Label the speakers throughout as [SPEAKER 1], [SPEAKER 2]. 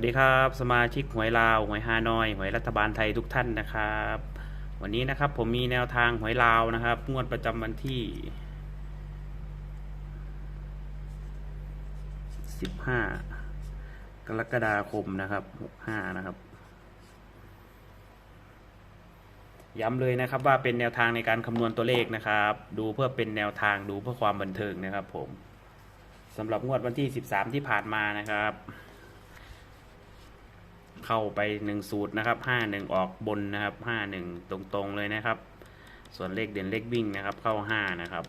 [SPEAKER 1] วัสดีครับ สมาชิกหวยลาวหวยฮานอยหวยรัฐบาลไทยทุกท่านนะครับ วันนี้นะครับผมมีแนวทางหวยลาวนะครับ งวดประจำวันที่ 15 กรกฎาคมนะครับ 65 นะครับ ย้ำเลยนะครับว่าเป็นแนวทางในการคำนวณตัวเลขนะครับ ดูเพื่อเป็นแนวทางดูเพื่อความบันเทิงนะครับ ผมสำหรับงวดวันที่ 13 ที่ผ่านมานะครับ เข้าไปหนึ่งสูตรนะครับห้าหนึ่งออกบนนะครับห้าหนึ่งตรงๆเลยนะครับ ส่วนเลขเด่นเลขวิ่งนะครับ เข้าห้านะครับ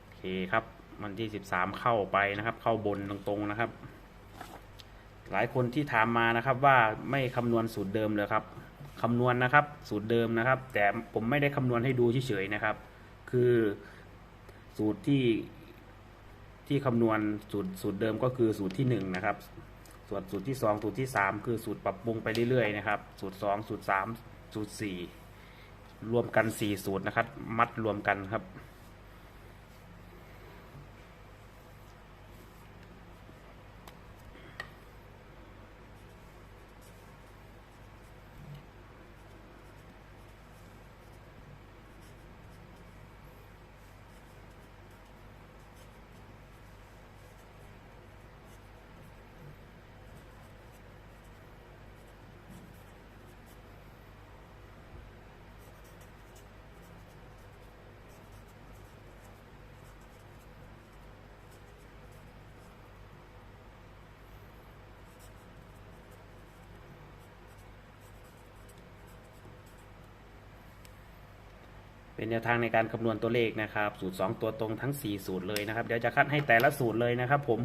[SPEAKER 1] โอเคครับวันที่สิบสามเข้าไปนะครับ เข้าบนตรงๆนะครับ หลายคนที่ถามมานะครับว่าไม่คำนวณสูตรเดิมเลยครับคำนวณนะครับ สูตรเดิมนะครับ แต่ผมไม่ได้คำนวณให้ดูเฉยๆนะครับ คือสูตรที่ ที่คำนวณสูตรสูตรเดิมก็คือสูตรที่หนึ่งนะครับส่วนสูตรที่สองสูตรที่สามคือสูตรปรับปรุงไปเรื่อยๆนะครับ สูตรสองสูตรสามสูตรสี่รวมกันสี่สูตรนะครับ มัดรวมกันครับ เป็นแนวทางในการคำนวณตัวเลขนะครับสูตร 2 ตัวตรงทั้ง 4 สูตรเลยนะครับ เดี๋ยวจะคัดให้แต่ละสูตรเลยนะครับผม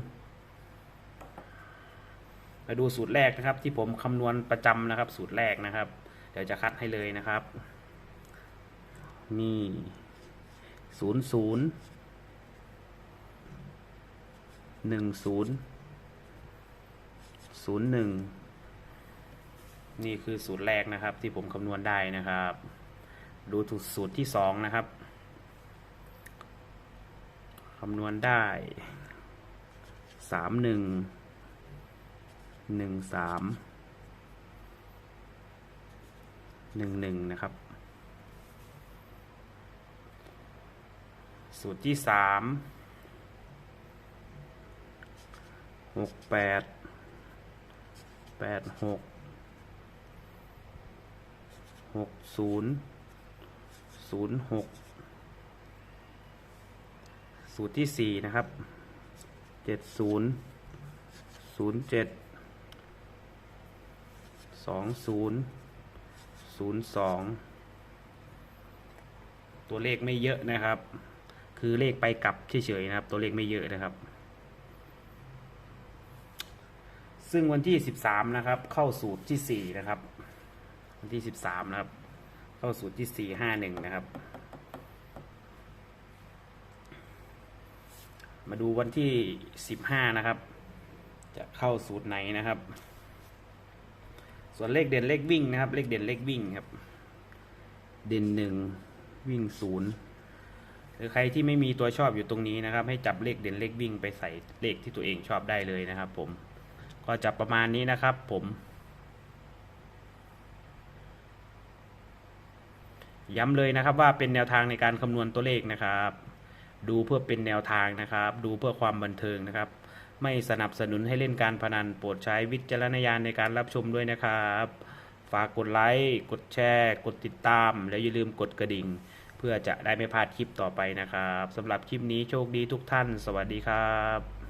[SPEAKER 1] มาดูสูตรแรกนะครับที่ผมคำนวณประจำนะครับ สูตรแรกนะครับ เดี๋ยวจะคัดให้เลยนะครับ นี่ศูนย์ศูนย์หนึ่งศูนย์ศูนย์หนึ่งนี่คือสูตรแรกนะครับที่ผมคำนวณได้นะครับ ดูสูตรที่สองนะครับคำนวณได้สามหนึ่งหนึ่งสามหนึ่งหนึ่งนะครับ สูตรที่สามหกแปดแปดหกหกศูนย์ ศูนย์หกสูตรที่สี่นะครับเจ็ดศูนย์ศูนย์เจ็ดสองศูนย์ศูนย์สองตัวเลขไม่เยอะนะครับ คือเลขไปกลับเฉยๆนะครับ ตัวเลขไม่เยอะนะครับ ซึ่งวันที่สิบสามนะครับ เข้าสูตรที่สี่นะครับ วันที่สิบสามนะครับ เข้าสูตรที่สี่ห้าหนึ่งนะครับ มาดูวันที่สิบห้านะครับ จะเข้าสูตรไหนนะครับ ส่วนเลขเด่นเลขวิ่งนะครับ เลขเด่นเลขวิ่งครับ เด่นหนึ่งวิ่งศูนย์หรือใครที่ไม่มีตัวชอบอยู่ตรงนี้นะครับ ให้จับเลขเด่นเลขวิ่งไปใส่เลขที่ตัวเองชอบได้เลยนะครับ ผม ก็จะประมาณนี้นะครับ ผม ย้ำเลยนะครับว่าเป็นแนวทางในการคำนวณตัวเลขนะครับ ดูเพื่อเป็นแนวทางนะครับ ดูเพื่อความบันเทิงนะครับ ไม่สนับสนุนให้เล่นการพนันโปรดใช้วิจารณญาณในการรับชมด้วยนะครับ ฝากกดไลค์กดแชร์ กดติดตาม แล้วอย่าลืมกดกระดิ่ง เพื่อจะได้ไม่พลาดคลิปต่อไปนะครับสำหรับคลิปนี้โชคดีทุกท่าน สวัสดีครับ